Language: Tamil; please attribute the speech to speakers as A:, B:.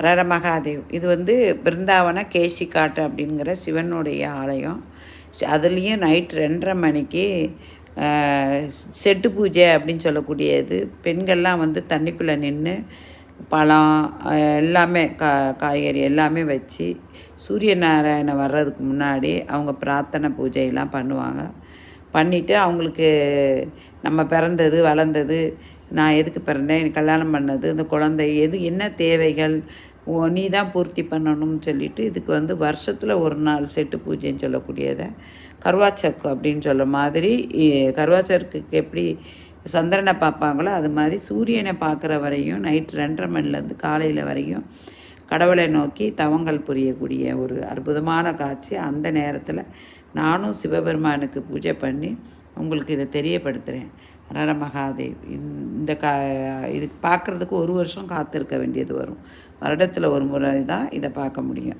A: ஹரஹர மகாதேவ். இது வந்து பிருந்தாவன கேசிக்காட்டு அப்படிங்கிற சிவனுடைய ஆலயம். அதுலேயும் நைட் ரெண்டரை மணிக்கு செட்டு பூஜை அப்படின்னு சொல்லக்கூடியது. பெண்கள்லாம் வந்து தண்ணிக்குள்ளே நின்று பழம் எல்லாமே கா காய்கறி எல்லாமே வச்சு சூரிய நாராயணன் வர்றதுக்கு முன்னாடி அவங்க பிரார்த்தனை பூஜையெல்லாம் பண்ணுவாங்க. பண்ணிவிட்டு அவங்களுக்கு நம்ம பிறந்தது வளர்ந்தது நான் எதுக்கு பிறந்தேன் எனக்கு கல்யாணம் பண்ணது இந்த குழந்தை எது என்ன தேவைகள் நீ தான் பூர்த்தி பண்ணணும்னு சொல்லிட்டு இதுக்கு வந்து வருஷத்தில் ஒரு நாள் செட்டு பூஜைன்னு சொல்லக்கூடியதை கருவாச்சக்கு அப்படின்னு சொல்ல மாதிரி கருவாச்சக்கு கருவாச்சருக்கு எப்படி சந்திரனை பார்ப்பாங்களோ அது மாதிரி சூரியனை பார்க்குற வரையும் நைட் ரெண்டரை மணிலேருந்து காலையில் வரையும் கடவுளை நோக்கி தவங்கள் புரியக்கூடிய ஒரு அற்புதமான காட்சி. அந்த நேரத்தில் நானும் சிவபெருமானுக்கு பூஜை பண்ணி உங்களுக்கு இதை தெரியப்படுத்துகிறேன் ஹரஹர மகாதேவ் இந்த கா இது பார்க்குறதுக்கு ஒரு வருஷம் காத்திருக்க வேண்டியது வரும். வருடத்தில் ஒரு முறை தான் இதை பார்க்க முடியும்.